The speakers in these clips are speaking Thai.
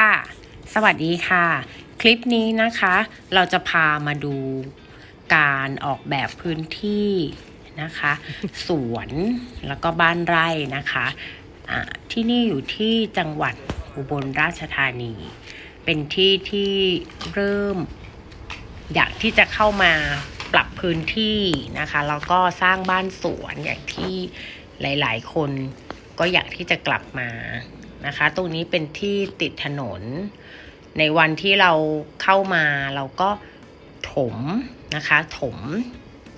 ค่ะ สวัสดีค่ะ คลิปนี้นะคะ เราจะพามาดูการออกแบบพื้นที่นะคะ สวนแล้วก็บ้านไร่นะคะอ่าที่นี่อยู่ที่จังหวัดอุบลราชธานี เป็นที่ที่เริ่ม อยากที่จะเข้ามาปรับพื้นที่นะคะแล้วก็สร้างบ้านสวนอย่างที่หลาย ๆ คนก็อยากที่จะกลับมา นะคะ ตรงนี้เป็นที่ติดถนน ในวันที่เราเข้ามาเราก็ถมนะคะ ถม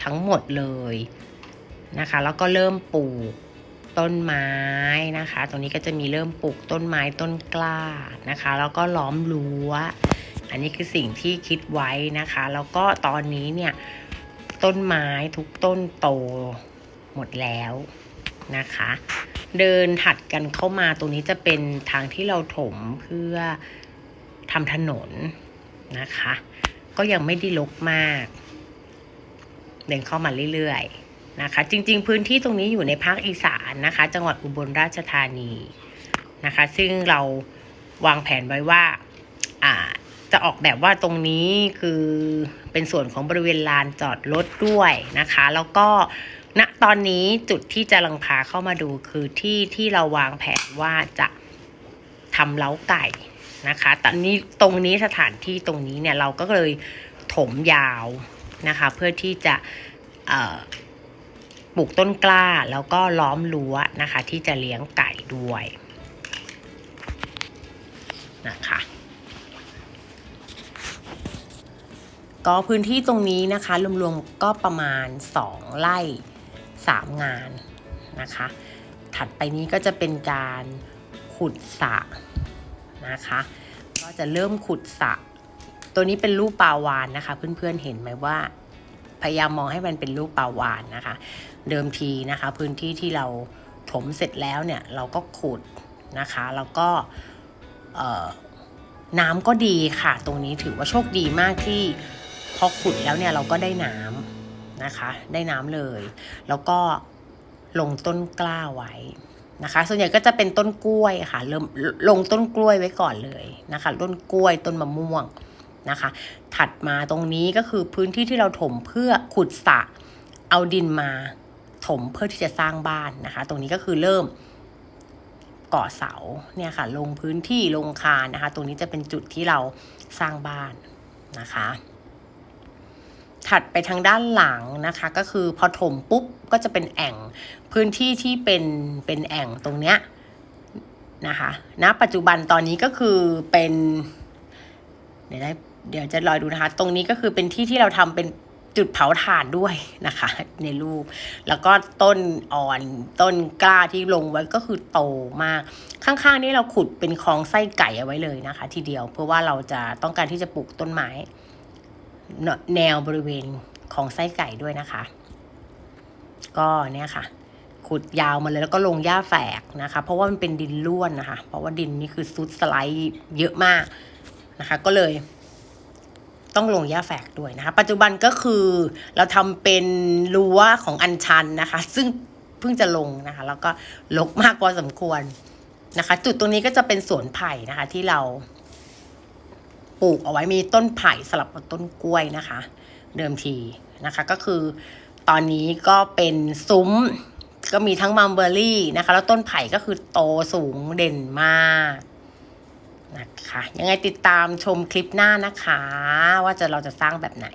ทั้งหมดเลยนะคะ แล้วก็เริ่มปลูกต้นไม้นะคะ ตรงนี้ก็จะมีเริ่มปลูกต้นไม้ต้นกล้านะคะ แล้วก็ล้อมรั้ว อันนี้คือสิ่งที่คิดไว้นะคะ แล้วก็ตอนนี้เนี่ยต้นไม้ทุกต้นโตหมดแล้วนะคะ เดินถัดกันเข้ามาตรงนี้จะเป็นทางที่เราถมเพื่อทำถนนนะคะ ก็ยังไม่ได้ลกมาก เดินเข้ามาเรื่อยๆนะคะ จริง ๆ พื้นที่ตรงนี้อยู่ในภาคอีสานนะคะ จังหวัดอุบลราชธานีนะคะ ซึ่งเราวางแผนไว้ว่าอ่าจะออกแบบว่าตรงนี้คือเป็นส่วนของบริเวณลานจอดรถด้วยนะคะ แล้วก็ ณตอนนี้จุดที่จะลังพาเข้ามาดูคือที่ที่เราวางแผนว่าจะทำเล้าไก่นะคะ ตอนนี้ตรงนี้สถานที่ตรงนี้เนี่ยเราก็เลยถมยาวนะคะ เพื่อที่จะปลูกต้นกล้าแล้วก็ล้อมรั้วนะคะ ที่จะเลี้ยงไก่ด้วยนะคะก็พื้นที่ตรงนี้นะคะรวมๆก็ประมาณ 2 ไร่ 3 งานนะคะ ถัดไปนี้ก็จะเป็นการขุดสระนะคะ ก็จะเริ่มขุดสระตัวนี้เป็นรูปปลาวานนะคะ เพื่อนๆเห็นไหมว่า พยายามมองให้มันเป็นรูปปลาวานนะคะ เดิมทีนะคะ พื้นที่ที่เราถมเสร็จแล้วเนี่ยเราก็ขุดนะคะ แล้วก็น้ำก็ดีค่ะ ตรงนี้ถือว่าโชคดีมากที่พอขุดแล้วเนี่ยเราก็ได้น้ำ นะคะ ได้น้ำเลย แล้วก็ลงต้นกล้าไว้นะคะ ส่วนใหญ่ก็จะเป็นต้นกล้วยค่ะ เริ่มลงต้นกล้วยไว้ก่อนเลยนะคะ ต้นกล้วยต้นมะม่วงนะคะ ถัดมาตรงนี้ก็คือพื้นที่ที่เราถมเพื่อขุดสระเอาดินมาถมเพื่อที่จะสร้างบ้านนะคะ ตรงนี้ก็คือเริ่มก่อเสาเนี่ยค่ะ ลงพื้นที่ลงคานนะคะ ตรงนี้จะเป็นจุดที่เราสร้างบ้านนะคะ ถัดไปทางด้านหลังนะคะ ก็คือพอถมปุ๊บก็จะเป็นแอ่งพื้นที่ที่เป็นเป็นแอ่งตรงเนี้ยนะคะณปัจจุบันตอนนี้ก็คือเป็นเดี๋ยวเดี๋ยวจะรอยดูนะคะ ตรงนี้ก็คือเป็นที่ที่เราทำเป็นจุดเผาถ่านด้วยนะคะ ในรูป แล้วก็ต้นอ่อนต้นกล้าที่ลงไว้ก็คือโตมาก ข้างๆ นี่เราขุดเป็นคลองไส้ไก่เอาไว้เลยนะคะ ทีเดียวเพื่อว่าเราจะต้องการที่จะปลูกต้นไม้ แนวบริเวณของไส้ไก่ด้วยนะคะ ก็เนี่ยค่ะ ขุดยาวมาเลยแล้วก็ลงหญ้าแฝกนะคะ เพราะว่ามันเป็นดินร่วนนะคะ เพราะว่าดินนี่คือซุดสไลด์เยอะมากนะคะ ก็เลย ต้องลงหญ้าแฝกด้วยนะคะ ปัจจุบันก็คือเราทำเป็นรั้วของอัญชันนะคะ ซึ่งเพิ่งจะลงนะคะ แล้วก็ลกมากพอสมควรนะคะ จุดตรงนี้ก็จะเป็นสวนไผ่นะคะ ที่เรา ปลูกเอาไว้มีต้นไผ่สลับกับต้นกล้วยนะคะ เดิมทีนะคะ ก็คือตอนนี้ก็เป็นซุ้มก็มีทั้งมัมเบอรี่นะคะ แล้วต้นไผ่ก็คือโตสูงเด่นมากนะคะ ยังไงติดตามชมคลิปหน้านะคะ ว่าจะเราจะสร้างแบบไหน